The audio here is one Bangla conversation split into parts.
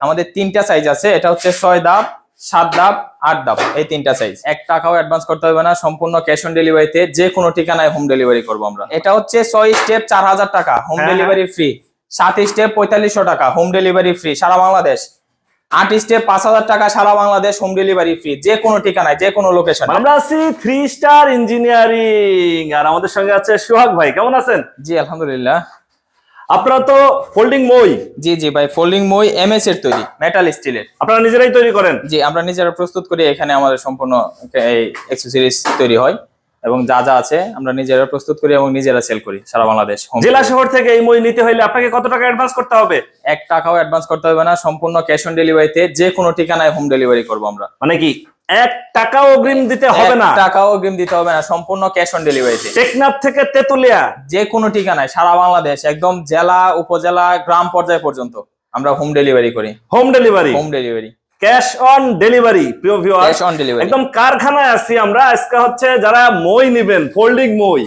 আমাদের তিনটা সাইজ আছে এটা হচ্ছে ছয় ধাপ সাত ধাপ আট ধাপ এই তিনটা সাইজ এক টাকাও অ্যাডভান্স করতে হবে না সম্পূর্ণ ক্যাশ অন ডেলিভারিতে যে কোনো ঠিকানায় হোম ডেলিভারি করব আমরা। এটা হচ্ছে ছয় স্টেপ চার হাজার টাকা হোম ডেলিভারি ফ্রি সাত স্টেপ পঁয়তাল্লিশশো টাকা হোম ডেলিভারি ফ্রি সারা বাংলাদেশ। আট স্টেপ পাঁচ হাজার টাকা সারা বাংলাদেশ হোম ডেলিভারি ফ্রি যে কোনো ঠিকানায় যে কোনো লোকেশন আমরা আছি থ্রি স্টার ইঞ্জিনিয়ারিং আর আমাদের সঙ্গে আছে সোহাগ ভাই কেমন আছেন? জি আলহামদুলিল্লাহ। আপনারা তো ফোল্ডিং মই। জি জি ভাই ফোল্ডিং মই এমএস এর তৈরি মেটাল স্টিলের আপনারা নিজেরাই তৈরি করেন? জি আমরা নিজেরা প্রস্তুত করি এখানে আমাদের সম্পূর্ণ এই অ্যাক্সেসরিজ তৈরি হয় এবং যা যা আছে আমরা নিজেরা প্রস্তুত করি এবং নিজেরা সেল করি সারা বাংলাদেশ। জেলা শহর থেকে এই মই নিতে হলে আপনাকে কত টাকা অ্যাডভান্স করতে হবে? এক টাকাও অ্যাডভান্স করতে হবে না সম্পূর্ণ ক্যাশ অন ডেলিভারিতে যে কোনো ঠিকানায় হোম ডেলিভারি করব আমরা। মানে কি? এক টাকাও অগ্রিম দিতে হবে না। টাকাও অগ্রিম দিতে হবে না সম্পূর্ণ ক্যাশ অন ডেলিভারিতে টেকনাফ থেকে তেতুলিয়া। যে কোনো ঠিকানায় সারা বাংলাদেশ একদম জেলা উপজেলা গ্রাম পর্যায় পর্যন্ত আমরা হোম ডেলিভারি করি। Home delivery home delivery cash on delivery প্রিয় ভিউয়ার ক্যাশ অন ডেলিভারি একদম কারখানায় আছি আমরা। আজকে হচ্ছে যারা মই নিবেন ফোল্ডিং মই।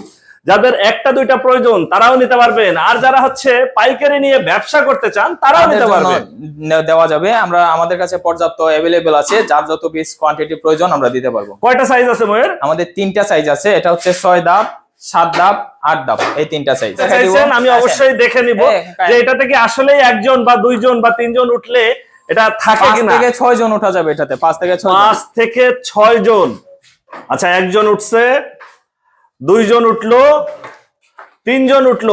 যাদের একটা দুইটা প্রয়োজন তারাও নিতে পারবেন। আর যারা হচ্ছে পাইকারি নিয়ে ব্যবসা করতে চান তারাও নিতে পারবেন। দেওয়া যাবে। আমরা আমাদের কাছে পর্যাপ্ত অ্যাভেলেবেল আছে। যার যত পিস কোয়ান্টিটি প্রয়োজন আমরা দিতে পারব। কয়টা সাইজ আছে ময়ের? আমাদের তিনটা সাইজ আছে। এটা হচ্ছে ছয় ধাপ সাত ধাপ আট ধাপ এই তিনটা সাইজ আমি অবশ্যই দেখে নিব হ্যাঁ, হ্যাঁ। যে এটা থেকে আসলে একজন বা দুইজন বা তিনজন উঠলে এটা থাকে কিনা? থেকে ছয় জন ওঠা যাবে এটাতে। পাঁচ থেকে ছয়। পাঁচ থেকে ছয় জন। আচ্ছা একজন উঠছে দুইজন উঠল তিনজন উঠল।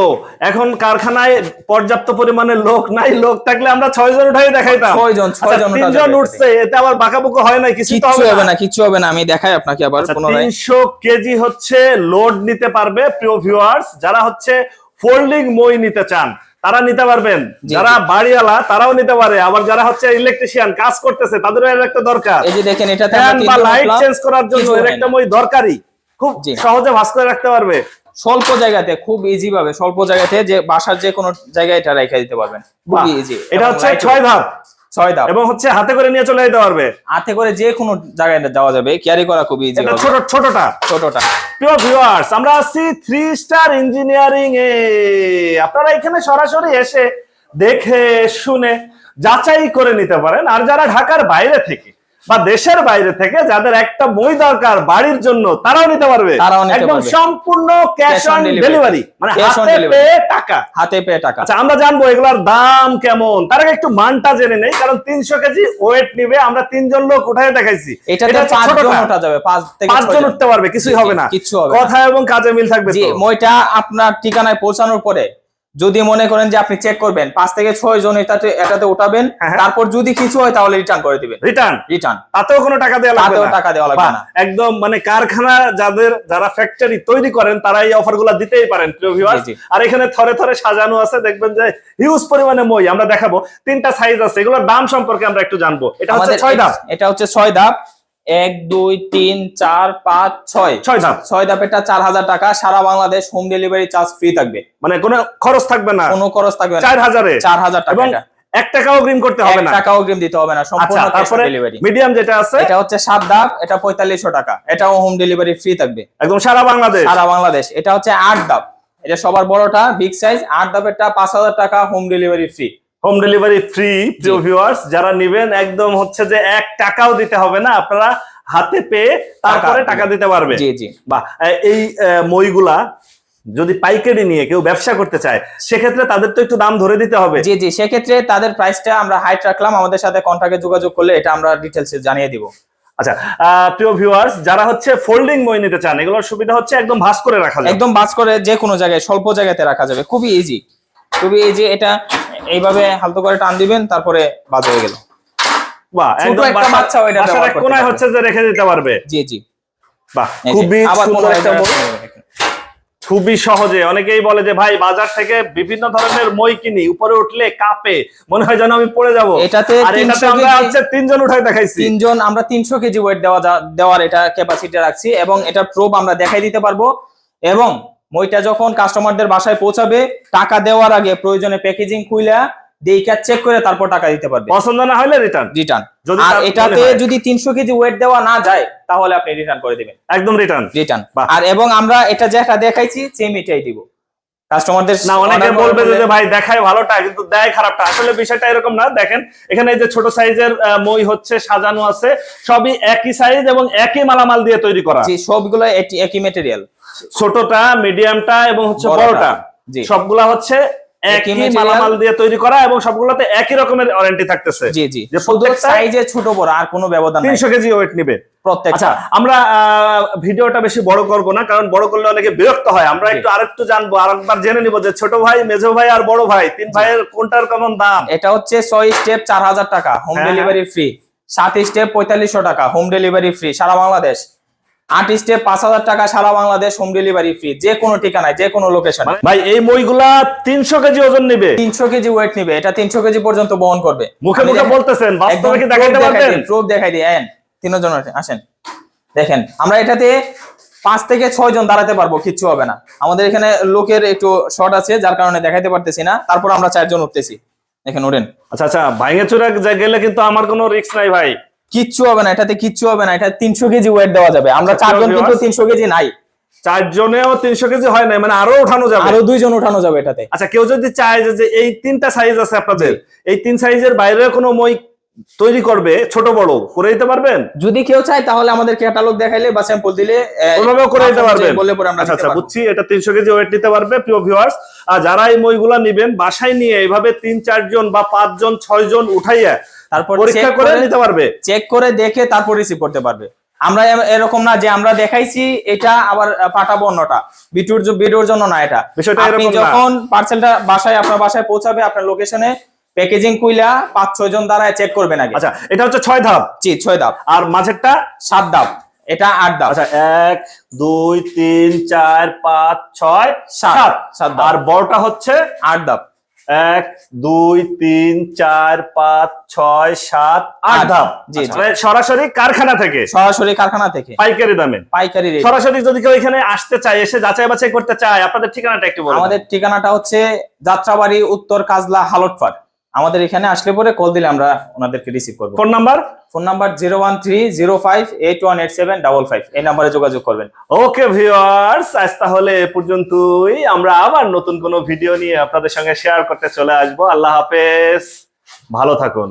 এখন কারখানায় পর্যাপ্ত পরিমাণে লোক নাই লোক থাকলে আমরা ছয় জন উঠাই দেখাইতাম। ছয়জন, আচ্ছা, ছয়জন তিনজন উঠছে এতে আবার বাঁকাবুকো হয় নাই কিছু হবে না। না কিচ্ছু হবে না আমি দেখাই আপনাকে আবার তিনশো কেজি হচ্ছে লোড নিতে পারবে প্রিয় ভিউয়ার্স যারা হচ্ছে ফোল্ডিং মই নিতে চান তারা নিতে পারবেন। যারা বাড়িওয়ালা তারাও নিতে পারে। আবার যারা হচ্ছে ইলেকট্রিশিয়ান কাজ করতেছে তাদেরও এর একটা দরকার। এই যে দেখেন বা লাইট চেঞ্জ করার জন্য এর একটা মই দরকারি খুব সহজে ভাস করে রাখতে পারবে। স্বল্প জায়গাতে খুব ইজি ভাবে স্বল্প জায়গাতে যে বাসার যে কোনো জায়গায় এটা রেখে দিতে পারবেন। খুবই ইজি এটা হচ্ছে ছয় ধাপ। ছয় ধাপ। এবং হচ্ছে হাতে করে নিয়ে চলে যেতে পারবে। হাতে করে যে কোনো জায়গায় যাওয়া যাবে। ক্যারি করা খুব ইজি ছোট ছোটটা। ছোটটা। প্রিয় ভিউয়ার্স আমরা আছি থ্রি স্টার ইঞ্জিনিয়ারিং এ। আপনারা এখানে সরাসরি এসে দেখে শুনে যাচাই করে নিতে পারেন। আর যারা ঢাকার বাইরে থেকে বা দেশের বাইরে থেকে যাদের একটা বই দরকার বাড়ির জন্য তারাও নিতে পারবে। একদম সম্পূর্ণ ক্যাশ অন ডেলিভারি মানে হাতে। পেয়ে টাকা। হাতে পেয়ে টাকা। আচ্ছা আমরা জানব এগুলার দাম কেমন। তার আগে একটু মানটা জেনে নেই কারণ তিনশো কেজি ওয়েট নিবে আমরা তিনজন লোক উঠায় দেখাইছি? এটাতে পাঁচজন। ওঠা যাবে পাঁচ থেকে পাঁচজন। উঠতে পারবে কিছুই হবে না। কিচ্ছু হবে কথা এবং কাজে মিল থাকবে জি তো। মইটা আপনার ঠিকানায় পৌঁছানোর পরে যদি মনে করেন যে আপনি চেক করবেন পাঁচ থেকে ছয় জন এটাতে এটাতে উঠাবেন হ্যাঁ, হ্যাঁ। তারপর যদি কিছু হয় তাহলে রিটার্ন করে দিবেন। রিটার্ন রিটার্ন তাতেও কোনো টাকা দেওয়া লাগবে না? টাকা দেওয়া লাগবে না। একদম মানে কারখানা যাদের যারা ফ্যাক্টরি তৈরি করেন তারা এই অফারগুলা দিতেই পারেন প্রিয় জি। আর এখানে থরে থরে সাজানো আছে দেখবেন যে হিউজ পরিমাণে মই আমরা দেখাবো। তিনটা সাইজ আছে এগুলোর দাম সম্পর্কে আমরা একটু জানব। এটা হচ্ছে ছয় ধাপ। এটা হচ্ছে ছয় ধাপ। এক দুই তিন চার পাঁচ ছয়। ছয় ধাপ। ছয় ধাপ এটা চার হাজার টাকা। সারা Bangladesh home delivery charge free থাকবে। মানে কোনো খরচ থাকবে না। কোনো খরচ থাকবে না। চার হাজারে। চার হাজার টাকা এক টাকাও গ্রিম করতে হবে না। টাকাও অগ্রিম দিতে হবে না। আচ্ছা সম্পূর্ণ তারপরে ডেলিভারি মিডিয়াম যেটা আছে? এটা হচ্ছে ধাপ এটা পঁয়তাল্লিশশো টাকা। এটাও হোম ডেলিভারি ফ্রি থাকবে। একদম সারা বাংলাদেশ। সারা বাংলাদেশ। এটা হচ্ছে ধাপ। এটা সবার বড়টা বিগ সাইজ আট ধাপেরটা পাঁচ হাজার টাকা home delivery free home delivery free প্রিয় ভিউয়ার্স যারা নিবেন একদম হচ্ছে যে এক টাকাও দিতে হবে না। আপনারা হাতে পেয়ে তারপরে টাকা দিতে পারবে জি জি। বা এই মইগুলা যদি পাইকারি নিয়ে কেউ ব্যবসা করতে চায় সেক্ষেত্রে তাদের তো একটু দাম ধরে দিতে হবে। জি জি সেক্ষেত্রে তাদের প্রাইসটা আমরা হাইট রাখলাম। আমাদের সাথে কন্ট্যাক্টে যোগাযোগ করলে এটা আমরা ডিটেলস জানিয়ে দিব। আচ্ছা প্রিয় ভিউয়ার্স যারা হচ্ছে ফোল্ডিং মই নিতে চান এগুলোর সুবিধা হচ্ছে একদম ভাস করে রাখা যায় একদম বাস করে যে কোনো জায়গায় স্বল্প জায়গাতে রাখা যাবে। খুবই ইজি খুবই ইজি এটা এইভাবে হালতো করে টান দিবেন তারপরে বাজ হয়ে গেল। বাহ একদম একটা বাসা- বাচ্চাও ব্যবহার করতে কোনায় হচ্ছে যে রেখে দিতে পারবে। জি জি। বাহ খুবই সুন্দর একটা খুবই সহজে। অনেকেই বলে যে ভাই বাজার থেকে বিভিন্ন ধরনের মই কিনি উপরে উঠলে কাপে মনে হয় যেন আমি পড়ে যাব। এটাতে আর এটাতে 300 আমরা হচ্ছে তিনজন উঠাই দেখাইছি। তিনজন আমরা তিনশো কেজি ওয়েট দেওয়া দেওয়ার এটা ক্যাপাসিটি রাখছি এবং এটা প্রোব আমরা দেখাই দিতে পারব এবং মইটা যখন কাস্টমারদের বাসায় পৌঁছাবে টাকা দেওয়ার আগে প্রয়োজনে প্যাকেজিং খুইলা দেইকা চেক করে তারপর টাকা দিতে পারবে। পছন্দ না হলে রিটার্ন রিটার্ন যদি আর এটাতে যদি তিনশো কেজি ওয়েট দেওয়া না যায় তাহলে আপনি রিটার্ন করে দিবেন। একদম রিটার্ন রিটার্ন আর এবং আমরা এটা যেটা দেখাইছি সেম এটাই দিব। কাস্টমারদের না অনেকে বলবে যে ভাই দেখায় ভালোটা কিন্তু দেয় খারাপটা। আসলে বিষয়টা এরকম না। দেখেন এখানে যে ছোট সাইজের মই হচ্ছে সাজানো আছে সবই একই সাইজ এবং একই মালামাল দিয়ে তৈরি করা। জি সবগুলো একই- একই মেটেরিয়াল ছোটটা মিডিয়ামটা এবং হচ্ছে বড়টা। সবগুলা হচ্ছে একই একই মালামাল দিয়ে তৈরি করা এবং সবগুলোতে একই রকমের ওয়ারেন্টি থাকতেছে। জি জি। শুধু সাইজে ছোট বড় আর কোনো ব্যবধান নাই। তিনশো কেজি ওয়েট নিবে। প্রত্যেকটা। আচ্ছা আমরা ভিডিওটা বেশি বড় করব না কারণ বড় করলে অনেকে বিরক্ত হয়। আমরা একটু আরেকটু জানব আরেকবার জেনে নিব যে ছোট ভাই মেজো ভাই আর বড় ভাই তিন ভাইয়ের কোনটার কেমন দাম? এটা হচ্ছে ছয় স্টেপ চার হাজার টাকা হোম। ডেলিভারি ফ্রি স্টেপ পঁয়তাল্লিশশো টাকা হোম ডেলিভারি ফ্রি সারা বাংলাদেশ। আট স্টেপ পাঁচ হাজার টাকা সারা বাংলাদেশ হোম ডেলিভারি ফ্রি যে কোনো ঠিকানায় যে কোনো লোকেশনে ভাই এই মইগুলা তিনশো কেজি ওজন নিবে। তিনশো কেজি ওয়েট নিবে এটা তিনশো কেজি পর্যন্ত বহন করবে। মুখে মুখে বলতেছেন বাস্তবে কি দেখাইতে পারবেন? প্রুফ দেখাই দিই। তিনজন আসেন দেখেন আমরা এটাতে পাঁচ থেকে ছয় জন দাঁড়াতে পারব কিচ্ছু হবে না। আমাদের এখানে লোকের একটু শর্ট আছে যার কারণে দেখাইতে পারতেছি না। তারপর আমরা চারজন উঠতেছি। দেখেন ওঠেন আচ্ছা আচ্ছা ভাঙে চুরা গেলে কিন্তু আমার কোনো রিস্ক নাই ভাই। কিচ্ছু হবে না এটাতে কিচ্ছু হবে না এটা তিনশো কেজি ওয়েট দেওয়া যাবে। আমরা আচ্ছা, চারজন কিন্তু তিনশো কেজি নাই। চারজনেও তিনশো কেজি হয় না মানে আরও উঠানো যাবে। আরও দুইজন উঠানো যাবে এটাতে। আচ্ছা কেউ যদি চায় যে- এই তিনটা সাইজ আছে আপনাদের এই তিন সাইজের বাইরে কোনো মই তৈরি করবে ছোট বড় করে দিতে পারবেন? যদি কেউ চায় তাহলে আমাদের ক্যাটালগ দেখাইলে বা স্যাম্পল দিলে আহ, করে দিতে পারবেন যে বললে পরে আমরা আচ্ছা আচ্ছা। বুঝছি এটা তিনশো কেজি ওয়েট নিতে পারবে প্রিয় ভিউয়ার্স আর যারা এই মইগুলা নিবেন বাসায় নিয়ে এইভাবে তিন চারজন বা পাঁচজন ছয় জন উঠাইয়া তারপর পরীক্ষা করে নিতে পারবে। চেক করে দেখে তারপর রিসিভ করতে পারবে। আমরা এরকম না যে আমরা দেখাইছি এটা আবার পাঠাবো অন্যটা। বিটুর ভিডিওর জন্য না এটা। আপনি। যখন পার্সেলটা বাসায় আপনার বাসায় পৌঁছাবে আপনার লোকেশনে প্যাকেজিং কুইলা পাঁচ ছয় জন দ্বারা চেক করবেন আগে। আচ্ছা এটা হচ্ছে ছয় ধাপ। জি ছয় ধাপ। আর মাঝেরটা? সাত ধাপ। এটা আট ধাপ। আচ্ছা এক দুই তিন চার পাঁচ ছয় সাত। সাত। সাত আর বড়টা হচ্ছে? আট ধাপ। এক দুই তিন চার পাঁচ ছয় সাত আট। ধাপ আচ্ছা। মানে সরাসরি কারখানা থেকে? সরাসরি কারখানা থেকে। পাইকারি দামে? পাইকারি সরাসরি যদি কেউ এখানে আসতে চায় এসে যাচাই বাছাই করতে চায় আপনাদের ঠিকানাটা একটু আমাদের ঠিকানাটা হচ্ছে যাত্রাবাড়ি উত্তর কাজলা হালটপাট আমাদের এখানে আসলে পরে কল দিলে আমরা ওনাদেরকে রিসিভ করব। Phone number phone number zero one three zero five eight one eight seven double five এই নাম্বারে যোগাযোগ করবেন। ওকে ভিউয়ার্স আজ তাহলে এ পর্যন্তই। আমরা আবার নতুন কোনো ভিডিও নিয়ে আপনাদের সঙ্গে শেয়ার করতে চলে আসব। আল্লাহ হাফেজ। ভালো থাকুন।